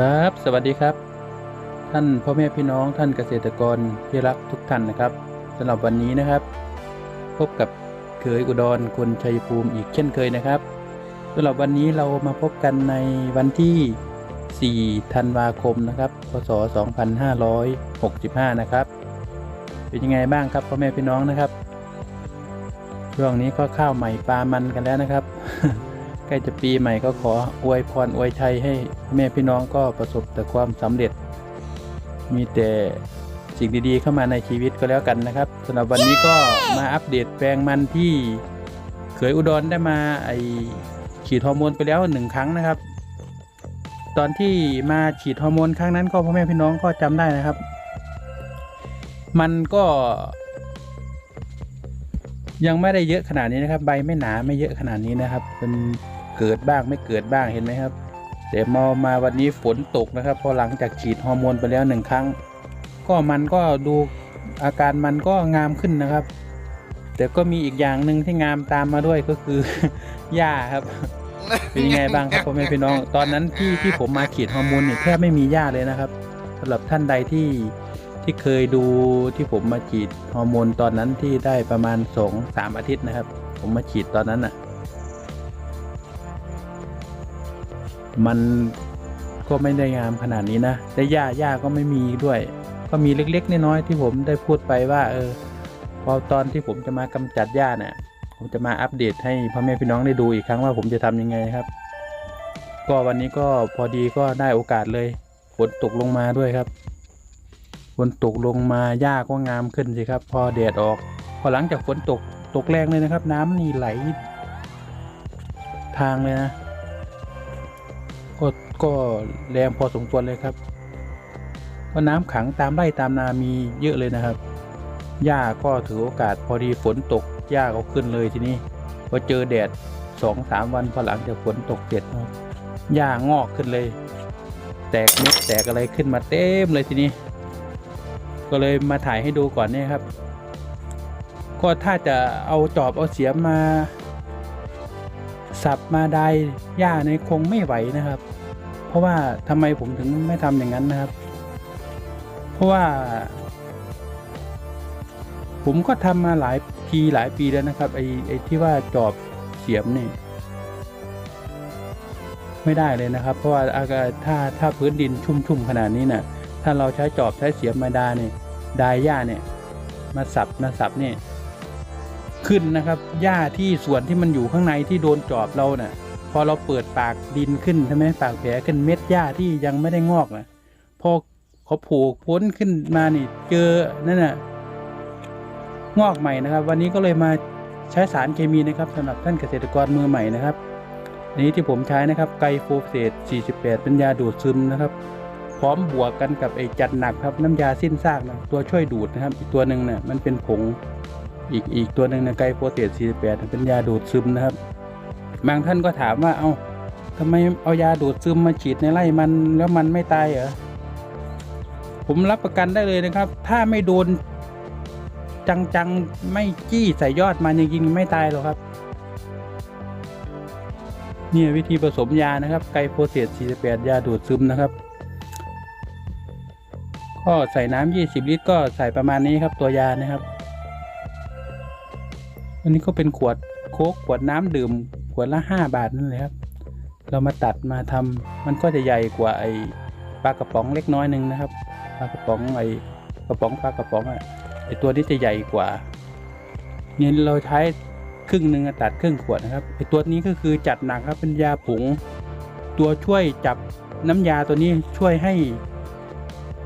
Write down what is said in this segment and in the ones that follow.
ครับ สวัสดีครับ ท่านพ่อแม่พี่น้องท่านเกษตรกรที่รักทุกท่านนะครับสำหรับวันนี้นะครับ พบกับเคยอุดรคนชัยภูมิอีกเช่นเคยนะครับสำหรับวันนี้เรามาพบกันในวันที่ 4 ธันวาคมนะครับ พศ 2565 นะครับ เป็นยังไงบ้างครับพ่อแม่พี่น้องนะครับ ช่วงนี้ก็ข้าวใหม่ปลามันกันแล้วนะครับ ใกล้จะปีใหม่ก็ขออวยพรอวยชัยให้แม่พี่น้องก็ประสบแต่ความสำเร็จ มีแต่สิ่งดีๆเข้ามาในชีวิตก็แล้วกันนะครับสำหรับวันนี้ก็มาอัปเดตแปลงมันที่เขยอุดรได้มาไอฉีดฮอร์โมนไปแล้วหนึ่งครั้งนะครับ ตอนที่มาฉีดฮอร์โมนครั้งนั้นก็พ่อแม่พี่น้องก็จำได้นะครับ มันก็ ยังไม่ได้เยอะขนาดนี้นะครับ ใบไม่หนาไม่เยอะขนาดนี้นะครับมัน เกิดบ้างไม่เกิดบ้างเห็นไหมครับ แต่มอมาวันนี้ฝนตกนะครับ พอหลังจากฉีดฮอร์โมนไปแล้วหนึ่งครั้ง ก็มันก็ดูอาการมันก็งามขึ้นนะครับ แต่ก็มีอีกอย่างหนึ่งที่งามตามมาด้วยก็คือหญ้าครับเป็นยังไงบ้างครับพ่อแม่พี่น้อง ตอนนั้นที่ที่ผมมาฉีดฮอร์โมนเนี่ยแทบไม่มีหญ้าเลยนะครับสำหรับท่านใดที่ที่เคยดูที่ผมมาฉีดฮอร์โมนตอนนั้นที่ได้ประมาณสองสามอาทิตย์นะครับ ผมมาฉีดตอนนั้นอะ มันก็ไม่ได้งามขนาดนี้นะแต่หญ้าหญ้าก็ไม่มีด้วย ก็มีเล็กๆน้อยๆที่ผมได้พูดไปว่า เออพอตอนที่ผมจะมากำจัดหญ้าเนี่ยผมจะมาอัปเดตให้พ่อแม่พี่น้องได้ดูอีกครั้งว่าผมจะทำยังไงครับ ก็วันนี้ก็พอดีก็ได้โอกาสเลยฝนตกลงมาด้วยครับฝนตกลงมาหญ้าก็งามขึ้นสิครับ พอแดดออก พอหลังจากฝนตกตกแรงเลยนะครับ น้ำนี่ไหล ทางเลยนะ ก็ก็แรงพอสมควรเลยครับเพราน้ำขังตามไร่ตามนามีเยอะเลยนะครับ หญ้าก็ถือโอกาสพอดีฝนตกหญ้าก็ขึ้นเลยทีนี้พอเจอแดดสองสามวันพอหลังจากฝนตกเสร็จหญ้างอกขึ้นเลย แตกเม็ดแตกอะไรขึ้นมาเต็มเลยทีนี้ ก็เลยมาถ่ายให้ดูก่อนเนี่ยครับ ก็ถ้าจะเอาจอบเอาเสียมมา สับมาได้หญ้าในคงไม่ไหวนะครับ เพราะว่าทำไมผมถึงไม่ทำอย่างนั้นนะครับ เพราะว่า ผมก็ทำมาหลายทีหลายปีแล้วนะครับไอ้ไอ้ที่ว่าจอบเสียมนี่ไม่ได้เลยนะครับ เพราะว่าอากาศถ้าถ้าพื้นดินชุ่มๆขนาดนี้น่ะถ้าเราใช้จอบใช้เสียมมาดาเนี่ยดายหญ้าเนี่ย มาสับมาสับเนี่ย ขึ้นนะครับหญ้าที่ส่วนที่มันอยู่ข้างในที่โดนจอบเราเนะ่ะพอเราเปิดปากดินขึ้นใช่ไหมปากแผลขึ้นเม็ดหญ้าที่ยังไม่ได้งอกนะพอเขาผูกพ้นขึ้นมานี่เจอนั่นน่ะงอกใหม่นะครับ วันนี้ก็เลยมาใช้สารเคมีนะครับสำหรับท่านเกษตรกรมือใหม่นะครับนี้ที่ผมใช้นะครับไกโฟเสต48 เป็นยาดูดซึมนะครับ พร้อมบวกกันกับไอจัดหนักครับน้ำยาสิ้นซากนะตัวช่วยดูดนะครับอีกตัวหนึ่งเนี่ยมันเป็นผง อีกอีกตัวหนึ่งนะไกลโปรเตส48 เป็นยาดูดซึมนะครับ บางท่านก็ถามว่าเอา้าทำไมเอายาดูดซึมมาฉีดในไร่มันแล้วมันไม่ตายเหรอผมรับประกันได้เลยนะครับ ถ้าไม่โดนจังๆไม่จี้ใส่ยอดมันจริงๆไม่ตายหรอกครับเนี่ยวิธีผสมยานะครับ ไกลโปรเตส48 ยาดูดซึมนะครับ ก็ใส่น้ำ20 ลิตร ก็ใส่ประมาณนี้ครับตัวยานะครับ อันนี้ก็เป็นขวดโค้กขวดน้ำดื่ม ขวดละห้าบาทนั่นเลยครับ เรามาตัดมาทำมันก็จะใหญ่กว่าไอปลากระป๋องเล็กน้อยหนึ่งนะครับปลากระป๋องไอกระป๋องปลากระป๋องอะไอตัวนี้จะใหญ่กว่าเนี่ยเราใช้ครึ่งหนึ่งตัดครึ่งขวดนะครับไอตัวนี้ก็คือจัดหนักครับเป็นยาผง ตัวช่วยจับน้ำยาตัวนี้ช่วยให้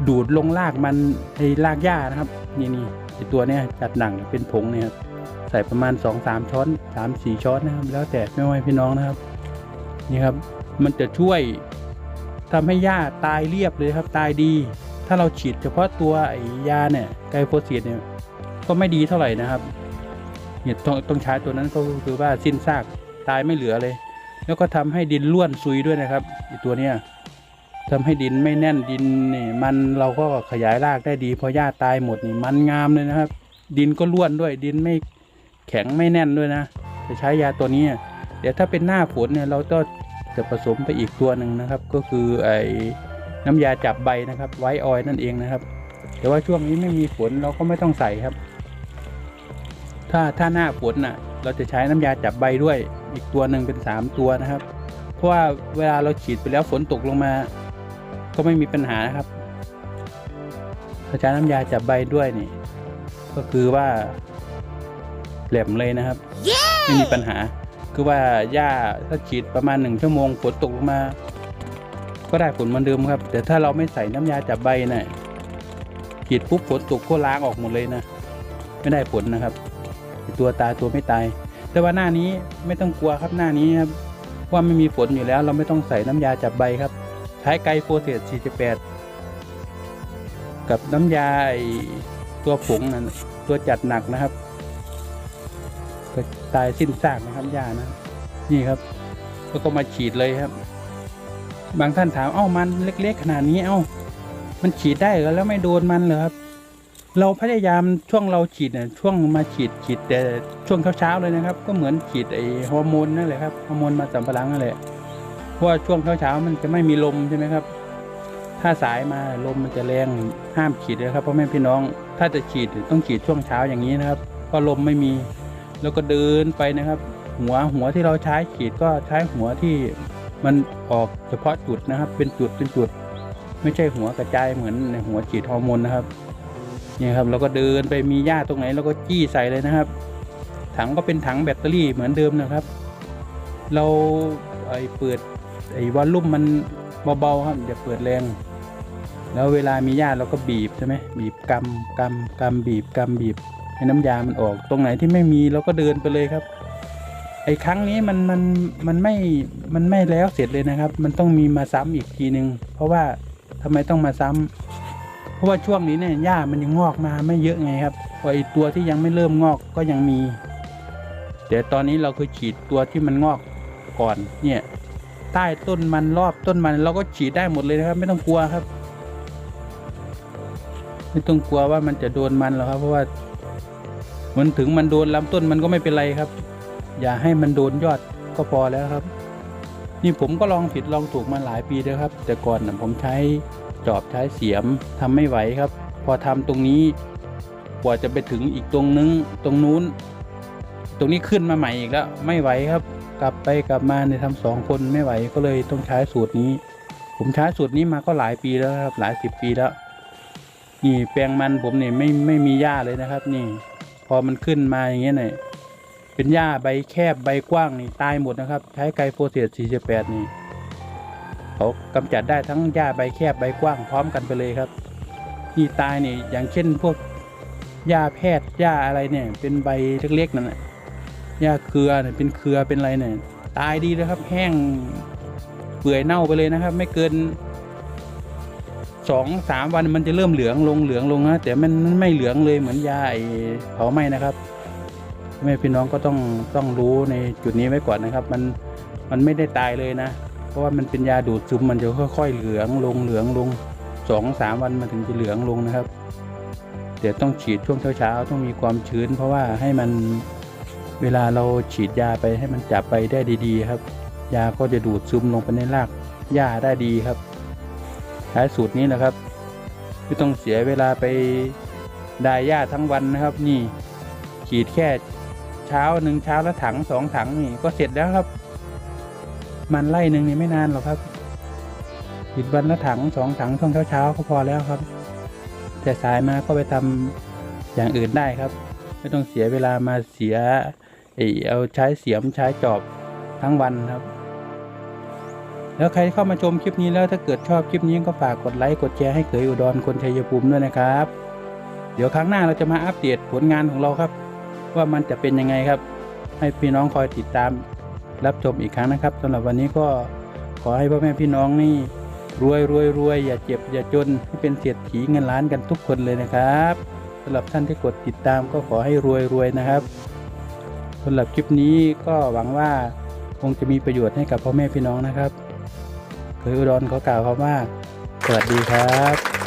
ดูดลงรากมันไอรากหญ้านะครับ นี่นี่ไอตัวเนี้ยจัดหนักเป็นผงเนี่ยครับ ใส่ประมาณ 2-3 ช้อน 3-4 ช้อนนะครับ แล้วแต่แม่ไม้พี่น้องนะครับ นี่ครับ มันจะช่วยทำให้หญ้าตายเรียบเลยครับตายดี ถ้าเราฉีดเฉพาะตัวไอ้ยาเนี่ยไกลโฟเซียเนี่ยก็ไม่ดีเท่าไหร่นะครับเนี่ยต้องต้องใช้ตัวนั้นก็คือว่าสิ้นซากตายไม่เหลือเลย แล้วก็ทำให้ดินร่วนซุยด้วยนะครับไอ้ตัวเนี้ยทำให้ดินไม่แน่นดินนี่มันเราก็ขยายรากได้ดีพอหญ้าตายหมดนี่มันงามเลยนะครับ ดินก็ร่วนด้วยดินไม่ แข็งไม่แน่นด้วยนะจะใช้ยาตัวนี้ เดี๋ยวถ้าเป็นหน้าฝนเนี่ยเราก็จะผสมไปอีกตัวหนึ่งนะครับ ก็คือไอ้น้ำยาจับใบนะครับ ไวออยนั่นเองนะครับ แต่ว่าช่วงนี้ไม่มีฝนเราก็ไม่ต้องใส่ครับ ถ้าถ้าหน้าฝนน่ะ เราจะใช้น้ำยาจับใบด้วยอีกตัวหนึ่งเป็นสามตัวนะครับ เพราะว่าเวลาเราฉีดไปแล้วฝนตกลงมา ก็ไม่มีปัญหานะครับถ้าใช้น้ำยาจับใบด้วยนี่ ก็คือว่า แหลมเลยนะครับไม่มีปัญหา คือว่าหญ้าถ้าฉีดประมาณหนึ่งชั่วโมงฝนตกลงมา ก็ได้ผลเหมือนเดิมครับ แต่ถ้าเราไม่ใส่น้ำยาจับใบนะ่ะฉีดปุ๊บฝนตกก็ล้างออกหมดเลยนะ ไม่ได้ผลนะครับไอ้ตัวตายตัวไม่ตาย แต่ว่าหน้านี้ไม่ต้องกลัวครับหน้านี้ครับว่าไม่มีฝนอยู่แล้ว เราไม่ต้องใส่น้ำยาจับใบครับ ใช้ไกลโฟเซต48 กับน้ำยาไอ้ตัวผงนั่นตัวจัดหนักนะครับ ก็ตายสิ้นซากนะครับยานะ นี่ครับแล้วก็มาฉีดเลยครับ บางท่านถามเอ้ามันเล็ก ๆ ขนาดนี้เอ้า มันฉีดได้เหรอแล้วไม่โดนมันเหรอครับ เราพยายามช่วงเราฉีดเนี่ยช่วงมาฉีดฉีดแต่ช่วงเช้าๆเลยนะครับ ก็เหมือนฉีดไอฮอร์โมนนั่นแหละครับฮอร์โมนมาสัมปลังนั่นแหละเพราะว่าช่วงเช้าๆมันจะไม่มีลมใช่ไหมครับ ถ้าสายมาลมมันจะแรงห้ามฉีดเลยครับพ่อแม่พี่น้อง ถ้าจะฉีดต้องฉีดช่วงเช้าอย่างนี้นะครับเพราะลมไม่มี แล้วก็เดินไปนะครับ หัวหัวที่เราใช้ฉีดก็ใช้หัวที่มันออกเฉพาะจุดนะครับ เป็นจุดเป็นจุด ไม่ใช่หัวกระจายเหมือนในหัวฉีดฮอร์โมนนะครับนี่ครับเราก็เดินไปมีหญ้าตรงไหนเราก็จี้ใส่เลยนะครับ ถังก็เป็นถังแบตเตอรี่เหมือนเดิมนะครับ เราไอเปิดไอวอลลุ่มมันเบาๆครับอย่าเปิดแรง แล้วเวลามีหญ้าเราก็บีบใช่ไหมบีบกำกำกำบีบกำบีบ ให้น้ำยามันออก ตรงไหนที่ไม่มีเราก็เดินไปเลยครับ ไอ้ครั้งนี้มันมันมันไม่มันไม่แล้วเสร็จเลยนะครับ มันต้องมีมาซ้ำอีกทีหนึ่งเพราะว่าทำไมต้องมาซ้ำเพราะว่าช่วงนี้เนี่ยหญ้ามันยังงอกมาไม่เยอะไงครับพอไอ้ตัวที่ยังไม่เริ่มงอกก็ยังมีแต่ตอนนี้เราคือฉีดตัวที่มันงอกก่อนเนี่ยใต้ต้นมันรอบต้นมันเราก็ฉีดได้หมดเลยนะครับ ไม่ต้องกลัวครับ ไม่ต้องกลัวว่ามันจะโดนมันหรอกครับ เพราะว่า มันถึงมันโดนลำต้นมันก็ไม่เป็นไรครับ อย่าให้มันโดนยอดก็พอแล้วครับ นี่ผมก็ลองผิดลองถูกมาหลายปีแล้วครับ แต่ก่อนนะผมใช้จอบใช้เสียมทำไม่ไหวครับ พอทำตรงนี้กว่าจะไปถึงอีกตรงนึงตรงนู้น ตรงนี้ขึ้นมาใหม่อีกแล้วไม่ไหวครับ กลับไปกลับมาเนี่ยทำสองคนไม่ไหวก็เลยต้องใช้สูตรนี้ ผมใช้สูตรนี้มาก็หลายปีแล้วครับ หลายสิบปีแล้วนี่แปลงมันผมเนี่ยไม่ไม่มีหญ้าเลยนะครับ นี่ พอมันขึ้นมาอย่างเงี้ยเนี่ยเป็นหญ้าใบแคบใบกว้างนี่ตายหมดนะครับ ใช้ไกลโฟเสต48 นี่เขากำจัดได้ทั้งหญ้าใบแคบใบกว้างพร้อมกันไปเลยครับนี่ตายนี่อย่างเช่นพวกหญ้าแพทย์หญ้าอะไรเนี่ย เป็นใบเล็กๆนั่นแหละหญ้าเครือเนี่ยเป็นเครือเป็นอะไรเนี่ยตายดีเลยครับ แห้งเปื่อยเน่าไปเลยนะครับ ไม่เกิน สองสามวันมันจะเริ่มเหลืองลงเหลืองลงนะแต่มันไม่เหลืองเลยเหมือนยาไอ้เผาไหม้นะครับแม่พี่น้องก็ต้องต้องรู้ในจุดนี้ไว้ก่อนนะครับ มันมันไม่ได้ตายเลยนะ เพราะว่ามันเป็นยาดูดซึมมันจะค่อยๆเหลืองลงเหลืองลงสองสามวันมันถึงจะเหลืองลงนะครับเดี๋ยวต้องฉีดช่วงเช้าๆต้องมีความชื้น เพราะว่าให้มันเวลาเราฉีดยาไปให้มันจับไปได้ดี ๆ ครับ ยาก็จะดูดซึมลงไปในรากหญ้าได้ดีครับ ใช้สูตรนี้นะครับไม่ต้องเสียเวลาไปได้หญ้าทั้งวันนะครับ นี่ฉีดแค่เช้าหนึ่งเช้าละถังสองถังนี่ก็เสร็จแล้วครับ มันไล่หนึ่งนี่ไม่นานหรอกครับฉีดวันละถังสองถังช่วงเช้าเช้าก็พอแล้วครับ แต่สายมาก็ไปทำอย่างอื่นได้ครับ ไม่ต้องเสียเวลามาเสียไอเอาใช้เสียมใช้จอบทั้งวันครับ แล้วใครเข้ามาชมคลิปนี้แล้วถ้าเกิดชอบคลิปนี้ก็ฝากกดไลค์กดแชร์ให้เขยอุดรคนชัยภูมิด้วยนะครับ เดี๋ยวครั้งหน้าเราจะมาอัปเดตผลงานของเราครับ ว่ามันจะเป็นยังไงครับ ให้พี่น้องคอยติดตามรับชมอีกครั้งนะครับสำหรับวันนี้ก็ขอให้พ่อแม่พี่น้องนี่รวยรวยรวยอย่าเจ็บอย่าจนให้เป็นเศรษฐีเงินล้านกันทุกคนเลยนะครับสำหรับท่านที่กดติดตามก็ขอให้รวยรวยนะครับสำหรับคลิปนี้ก็หวังว่าคงจะมีประโยชน์ให้กับพ่อแม่พี่น้องนะครับ เคยอุดรขอกล่าวคำว่า สวัสดีครับ